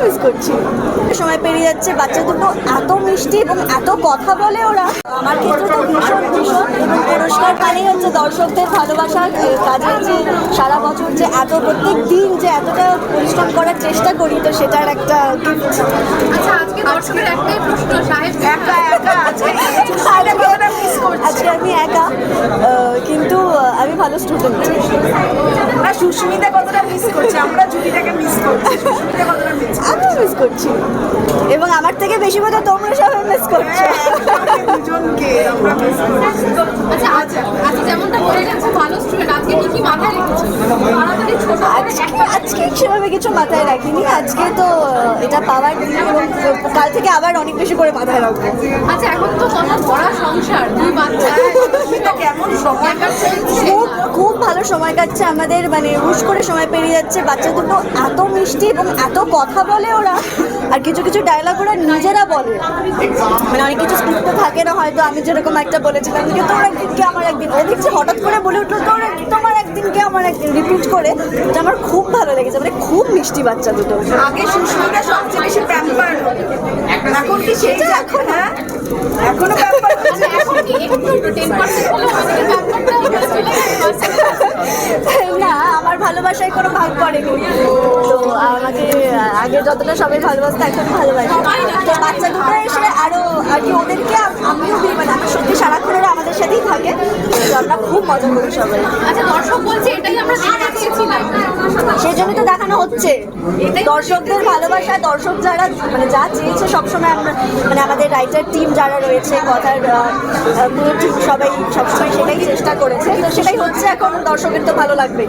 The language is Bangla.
মিস করছি। সময় পেরিয়ে যাচ্ছে বাচ্চা দুটো এত মিষ্টি এবং এত কথা বলে ওরা। আমার ক্ষেত্রে তো ভীষণ ভীষণ এবং পুরস্কার মানেই হচ্ছে দর্শকদের ভালোবাসা এ, কাজের যে সারা বছর যে এত প্রত্যেক দিন যে এতটা পরিশ্রম করার চেষ্টা করি তো সেটার একটা আচ্ছা আজকে দর্শকের একটাই প্রশ্ন সাহেব একা একা আজকে আমি একা কিন্তু আমি ভালো স্টুডেন্ট সুস্মিতা কতটা মিস করছে? আমরা জুলিটাকে মিস করছি। সুস্মিতা কতটা মিস আমিও মিস করছি। এবং আমার থেকে বেশি তোমরা সবাই মিস করছ। দুজনকে আমরা মিস করছি। আচ্ছা আচ্ছা আচ্ছা যেমনটা বলে গেছে ভালো স্টুডেন্ট আজকে কি কি মাথায় রেখেছে? তাড়াতাড়ি ছোট করে আজকে সেভাবে কিছু মাথায় রাখিনি। আজকে তো এটা পাওয়ার দিন এবং কাল থেকে আবার অনেক বেশি করে মাথায় রাখব। আচ্ছা এখন তো কত বড় সংসার দুই বাচ্চা। কেমন সময়? কাটছে খুব খুব ভালো সময় কাটছে আমাদের মানে হুশ করে সময় পেরিয়ে যাচ্ছে বাচ্চা দুটো এত মিষ্টি এবং এত কথা বলে ওরা আর কিছু কিছু ডায়লগ ওরা নিজেরা বলে। মানে অনেক কিছু স্ক্রিপ্টে থাকে না হয়তো আমি যেরকম একটা বলেছিলাম যে তোর একদিন কে আমার একদিন ও দেখছি হঠাৎ করে বলে উঠল তোর তোমার একদিন কে আমার একদিন রিপিট করে এটা আমার খুব ভালো লেগেছে মানে খুব মিষ্টি বাচ্চা দুটো। আগে সুস্মিতা সবচেয়ে বেশি প্যাম্পার এখন কি সেটা এখন হ্যাঁ এখনও প্যাম্পার এখন কি? একটু একটু টেন পার্সেন্ট ভালোবাসায় কোনো ভাগ পড়েনি তো আমাকে আগে যতটা সবাই ভালোবাসতো এখন ভালোবাসে। তো বাচ্চা দুটো এসে আরও আর কি ওদেরকে আমিও দিই মানে আমি সত্যি সারাক্ষণ ওরা আমাদের সাথেই থাকে। তো আমরা খুব মজা করি সবাই। আচ্ছা দর্শক বলছে এটাই আমরা সেই জন্যই তো দেখানো হচ্ছে। দর্শকদের ভালোবাসা দর্শক যারা মানে যা চেয়েছে সবসময় আমরা মানে আমাদের রাইটার টিম যারা রয়েছে কথার পুরো টিম সবাই সবসময় সেটাই চেষ্টা করেছে। তো সেটাই হচ্ছে এখন দর্শকের তো ভালো লাগবেই।